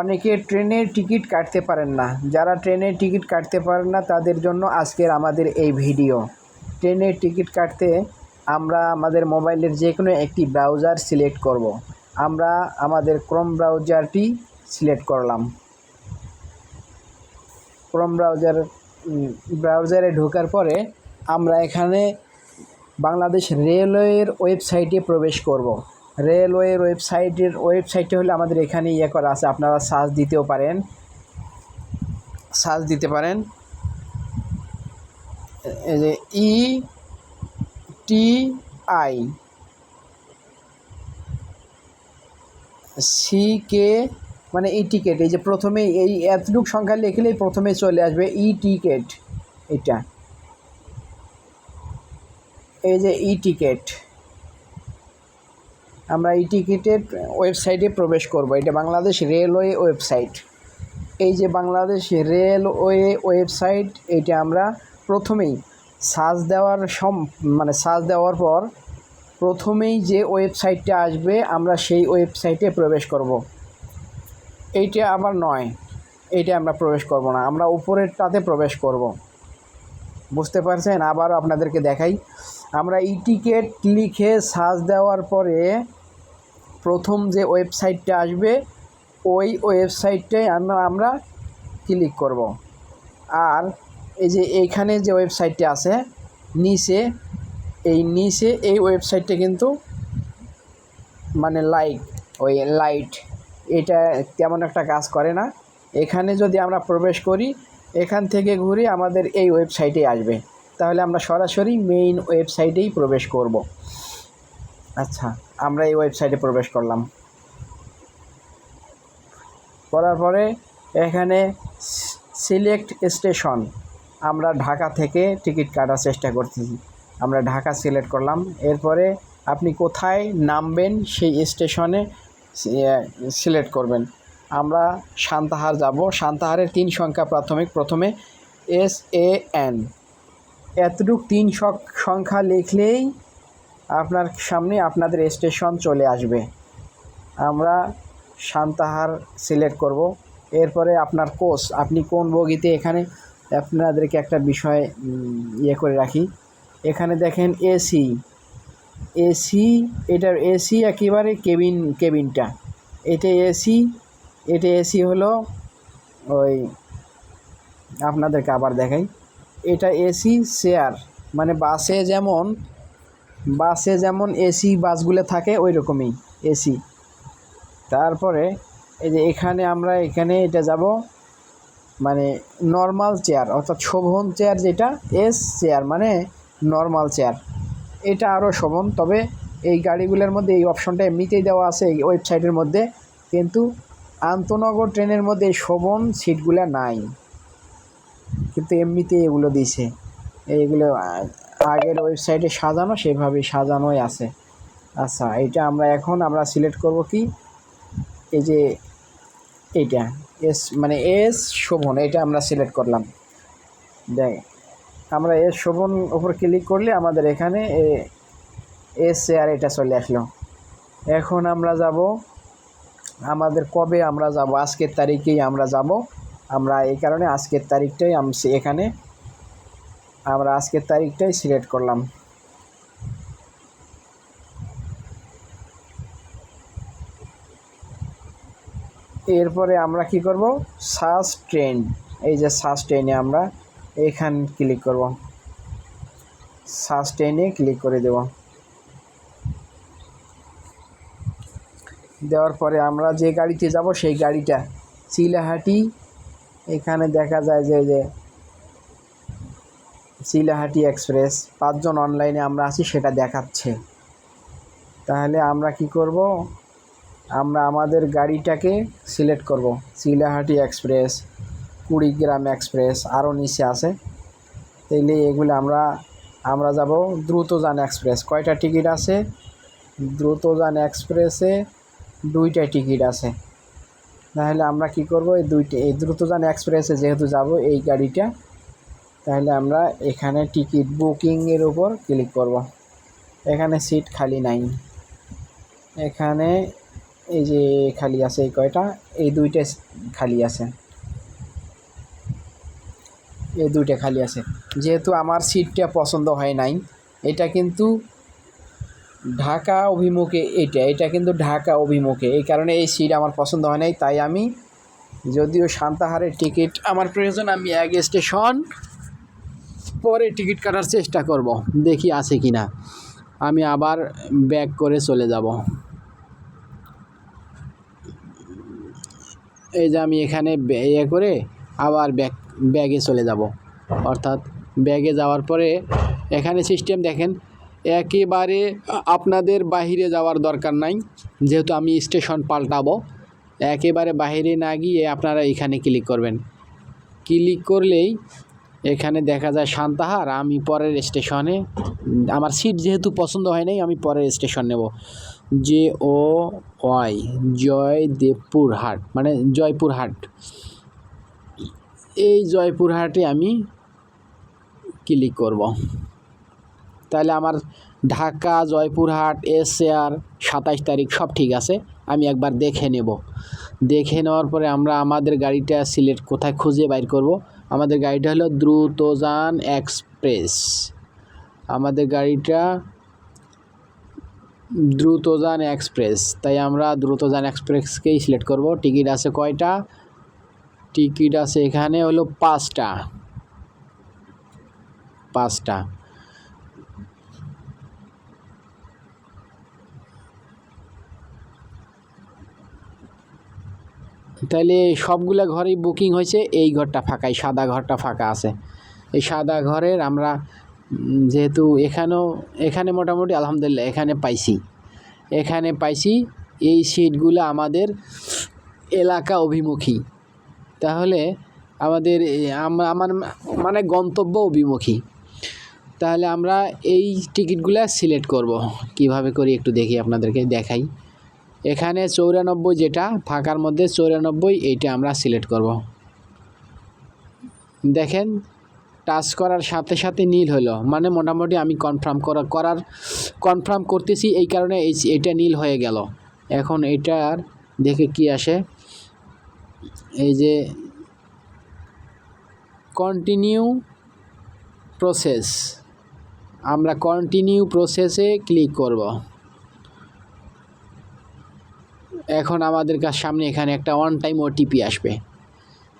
অনেকে ট্রেনের টিকিট কাটতে পারেন না। যারা ট্রেনের টিকিট কাটতে পারেন না, তাদের জন্য আজকের আমাদের এই ভিডিও। ট্রেনের টিকিট কাটতে আমরা আমাদের মোবাইলের যে কোনো একটি ব্রাউজার সিলেক্ট করব। আমরা আমাদের ক্রোম ব্রাউজারটি সিলেক্ট করলাম। ক্রোম ব্রাউজার ব্রাউজারে ঢোকার পরে আমরা এখানে বাংলাদেশ রেলওয়ের ওয়েবসাইটে প্রবেশ করব। রেলওয়ের ওয়েবসাইটের ওয়েবসাইটে হলে আমাদের এখানে ইয়ে করা আছে, আপনারা সার্চ দিতেও পারেন। সার্চ দিতে পারেন। ই টি আই সি কে মানে ই টিকেট এই যে প্রথমে এই এতটুক সংখ্যা লিখলেই প্রথমে চলে আসবে ই টিকেট এটা। এই যে ই টিকেট আমরা ই টিকিটের ওয়েবসাইটে প্রবেশ করব। এটা বাংলাদেশ রেলওয়ে ওয়েবসাইট। এই যে বাংলাদেশ রেলওয়ে ওয়েবসাইট, এটা আমরা প্রথমেই সার্চ দেওয়ার সম মানে সার্চ দেওয়ার পর প্রথমেই যে ওয়েবসাইটটা আসবে, আমরা সেই ওয়েবসাইটে প্রবেশ করব। এইটা আবার নয়, এইটা আমরা প্রবেশ করব না, আমরা উপরেরটাতে প্রবেশ করব। বুঝতে পারছেন? আবারও আপনাদেরকে দেখাই। আমরা ই টিকেট লিখে সার্চ দেওয়ার পরে প্রথম যে ওয়েবসাইটটা আসবে, ওই ওয়েবসাইটটাই আমরা আমরা ক্লিক করব। আর এই যে এইখানে যে ওয়েবসাইটটা আছে, নিচে, এই নিচে এই ওয়েবসাইটটা কিন্তু মানে লাইট, ওই লাইট, এটা তেমন একটা কাজ করে না। এখানে যদি আমরা প্রবেশ করি, এখান থেকে ঘুরে আমাদের এই ওয়েবসাইটে আসবে। তাহলে আমরা সরাসরি মেইন ওয়েবসাইটেই প্রবেশ করব। আচ্ছা আমরা এই ওয়েবসাইটে প্রবেশ করলাম। করার পরে এখানে সিলেক্ট স্টেশন আমরা ঢাকা থেকে টিকিট কাটার চেষ্টা করতেছি। আমরা ঢাকা সিলেক্ট করলাম, এরপরে আপনি কোথায় নামবেন সেই স্টেশনে সিলেক্ট করবেন। আমরা সান্তাহার যাব, সান্তাহারের তিন সংখ্যা প্রাথমিক, প্রথমে এস এ এন এতটুক তিন সংখ্যা লিখলেই আপনার সামনে আপনাদের স্টেশন চলে আসবে। আমরা সান্তাহার সিলেক্ট করব। এরপরে আপনার কোর্স আপনি কোন বগিতে এখানে আপনাদেরকে একটা বিষয় ইয়ে করে রাখি। এখানে দেখেন এসি এসি এটার এসি একেবারে কেবিন, কেবিনটা। এটা এসি এটা এসি হলো ওই আপনাদেরকে আবার দেখাই। এটা এসি চেয়ার মানে বাসে যেমন বাসে যেমন এসি বাসগুলো থাকে ওই রকমই এসি তারপরে এই যে এখানে আমরা এখানে এটা যাব মানে নর্মাল চেয়ার অর্থাৎ শোভন চেয়ার যেটা এস চেয়ার মানে নর্মাল চেয়ার এটা আরও শোভন, তবে এই গাড়িগুলোর মধ্যে এই অপশনটা এমনিতেই দেওয়া আছে, এই ওয়েবসাইটের মধ্যে। কিন্তু আন্তনগর ট্রেনের মধ্যে এই শোভন সিটগুলো নাই। কিন্তু এমনিতেই এগুলো দিছে এইগুলো আগের ওয়েবসাইটে সাজানো, সেভাবেই সাজানোই আছে। আচ্ছা এটা আমরা এখন, আমরা সিলেক্ট করব কি? এই যে এইটা এস মানে এস শোভন, এটা আমরা সিলেক্ট করলাম। দেখ, আমরা এস শোভন ওপর ক্লিক করলে আমাদের এখানে এ- এস আর এটা চলে আসলো। এখন আমরা যাব, আমাদের কবে আমরা যাব? আজকের তারিখেই আমরা যাব। আমরা এই কারণে আজকের তারিখটাই আমি এখানে আমরা আজকের তারিখটাই সিলেক্ট করলাম। এরপরে আমরা কি করব? সার্চ ট্রেন এই যে সার্চ ট্রেনে আমরা এখান ক্লিক করব। সার্চ ট্রেনে ক্লিক করে দেব। দেওয়ার পরে আমরা যে গাড়িতে যাব সেই গাড়িটা, চিলাহাটি। এখানে দেখা যায় যে যে চিলাহাটি এক্সপ্রেস, পাঁচজন অনলাইনে আমরা আছি, সেটা দেখাচ্ছে। তাহলে আমরা কি করব? আমরা আমাদের গাড়িটাকে সিলেক্ট করব। চিলাহাটি এক্সপ্রেস, কুড়িগ্রাম এক্সপ্রেস আরও নিচে আছে। তাইলে এগুলো আমরা আমরা যাব দ্রুতযান এক্সপ্রেস। কয়টা টিকিট আছে? দ্রুতযান এক্সপ্রেসে দুইটা টিকিট আছে। তাহলে আমরা কি করব? এই দুইটা, এই দ্রুতযান এক্সপ্রেসে যেহেতু যাব, এই গাড়িটা তাহলে আমরা এখানে টিকিট বুকিংয়ের উপর ক্লিক করব। এখানে সিট খালি নাই। এখানে এই যে খালি আছে এই কয়টা? এই দুইটা খালি আছে। এই দুইটা খালি আছে। যেহেতু আমার সিটটা পছন্দ হয় নাই, এটা কিন্তু ঢাকা অভিমুখে এটা এটা কিন্তু ঢাকা অভিমুখে। এই কারণে এই সিট আমার পছন্দ হয় নাই, তাই আমি যদিও সান্তাহারের টিকিট আমার প্রয়োজন, আমি এক স্টেশন পরে টিকিট কাটার চেষ্টা করব, দেখি আছে কি না আমি আবার ব্যাক করে চলে যাব। এই যে আমি এখানে ইয়ে করে আবার ব্যাগ ব্যাগে চলে যাব। অর্থাৎ ব্যাগে যাওয়ার পরে এখানে সিস্টেম দেখেন, একেবারে আপনাদের বাহিরে যাওয়ার দরকার নাই। যেহেতু আমি স্টেশন পাল্টাবো, একেবারে বাইরে না গিয়ে আপনারা এখানে ক্লিক করবেন। ক্লিক করলেই এখানে দেখা যায় সান্তাহার, আমি পরের স্টেশনে, আমার সিট যেহেতু পছন্দ হয় নাই, আমি পরের স্টেশন নেব। জে ও ওয়াই জয়দেবপুর হাট মানে জয়পুর হাট এই জয়পুর হাটে আমি ক্লিক করব। তাহলে আমার ঢাকা, জয়পুরহাট, এস আর, সাতাইশ তারিখ সব ঠিক আছে, আমি একবার দেখে নেব। দেখে নেওয়ার পরে আমরা আমাদের গাড়িটা সিলেক্ট কোথায় খুঁজে বাইর করব। আমাদের গাড়িটা হলো দ্রুতযান এক্সপ্রেস। আমাদের গাড়িটা দ্রুতযান এক্সপ্রেস। তাই আমরা দ্রুতযান এক্সপ্রেসকেই সিলেক্ট করব। টিকিট আছে কয়টা? টিকিট আছে এখানে হলো পাঁচটা। পাঁচটা। তাহলে সবগুলা ঘরেই বুকিং হয়েছে, এই ঘরটা ফাঁকা, এই সাদা ঘরটা ফাঁকা আছে। এই সাদা ঘরের আমরা যেহেতু এখানেও, এখানে মোটামুটি আলহামদুলিল্লাহ এখানে পাইছি। এখানে পাইছি, এই সিটগুলো আমাদের এলাকা অভিমুখী। তাহলে আমাদের আমার মানে গন্তব্য অভিমুখী। তাহলে আমরা এই টিকিটগুলো সিলেক্ট করব। কীভাবে করি একটু দেখি আপনাদেরকে দেখাই। এখানে চৌরানব্বই যেটা, ফাঁকার মধ্যে চৌরানব্বই, এইটা আমরা সিলেক্ট করব। দেখেন, টাচ করার সাথে সাথে নীল হলো। মানে মোটামুটি আমি কনফার্ম করা, করার কনফার্ম করতেছি এই কারণে এই এটা নীল হয়ে গেল। এখন এটার দেখে কি আসে? এই যে কন্টিনিউ প্রসেস আমরা কন্টিনিউ প্রসেসে ক্লিক করব। এখন আমাদের কাছে সামনে এখানে একটা অন টাইম ওটিপি আসবে।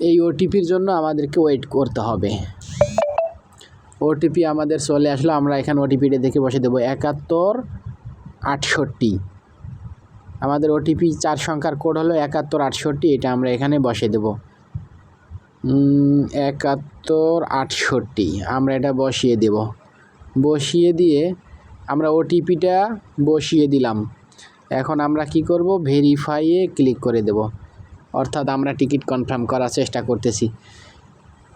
এই ওটিপির জন্য আমাদেরকে ওয়েট করতে হবে। ওটিপি আমাদের চলে আসলো, আমরা এখানে ওটিপিটা দেখে বসে দেবো। একাত্তর, আটষট্টি। আমাদের ওটিপি চার সংখ্যার কোড হলো একাত্তর, আটষট্টি, এটা আমরা এখানে বসে দেব। একাত্তর, আটষট্টি, আমরা এটা বসিয়ে দেব। বসিয়ে দিয়ে আমরা ওটিপিটা বসিয়ে দিলাম। এখন আমরা কি করব? ভেরিফাইয়ে ক্লিক করে দেব। অর্থাৎ আমরা টিকিট কনফার্ম করার চেষ্টা করতেছি।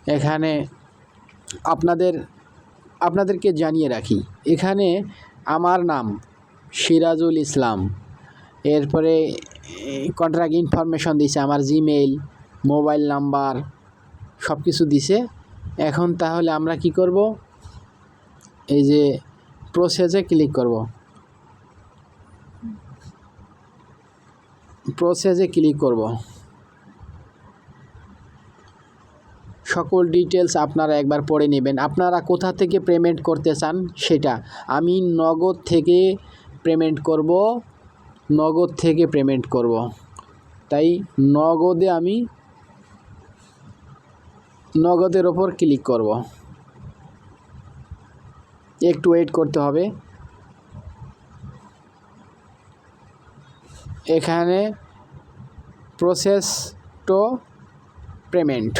এখানে আপনাদের, আপনাদেরকে জানিয়ে রাখি, এখানে আমার নাম সিরাজুল ইসলাম। এরপরে কন্ট্রাক্ট ইনফরমেশন দিছে, আমার জিমেইল মোবাইল নাম্বার সব কিছু দিছে। এখন তাহলে আমরা কি করব? এই যে প্রসেসে ক্লিক করব। প্রসেসে ক্লিক করব। সকল ডিটেলস আপনারা একবার পড়ে নেবেন। আপনারা কোথা থেকে পেমেন্ট করতে চান সেটা আমি নগদ থেকে পেমেন্ট করব, নগদ থেকে পেমেন্ট করব। তাই নগদে আমি নগদের ওপর ক্লিক করব। একটু ওয়েট করতে হবে। এখানে প্রসেস টু পেমেন্ট।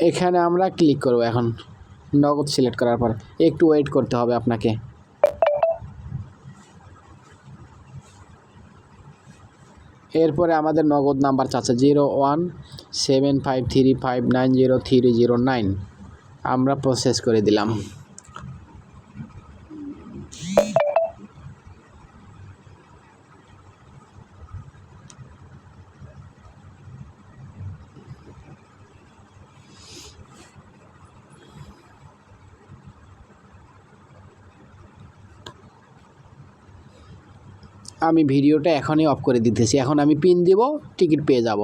এখানে আমরা ক্লিক করব এখন। নগদ সিলেক্ট করার পর। একটু ওয়েট করতে হবে আপনাকে। এরপরে আমাদের নগদ নাম্বার চাচ্ছে zero one seven five three five nine zero three zero nine. আমরা প্রসেস করে দিলাম। আমি ভিডিওটা এখনই অফ করে দিতেছি। এখন আমি পিন দিব টিকিট পেয়ে যাব।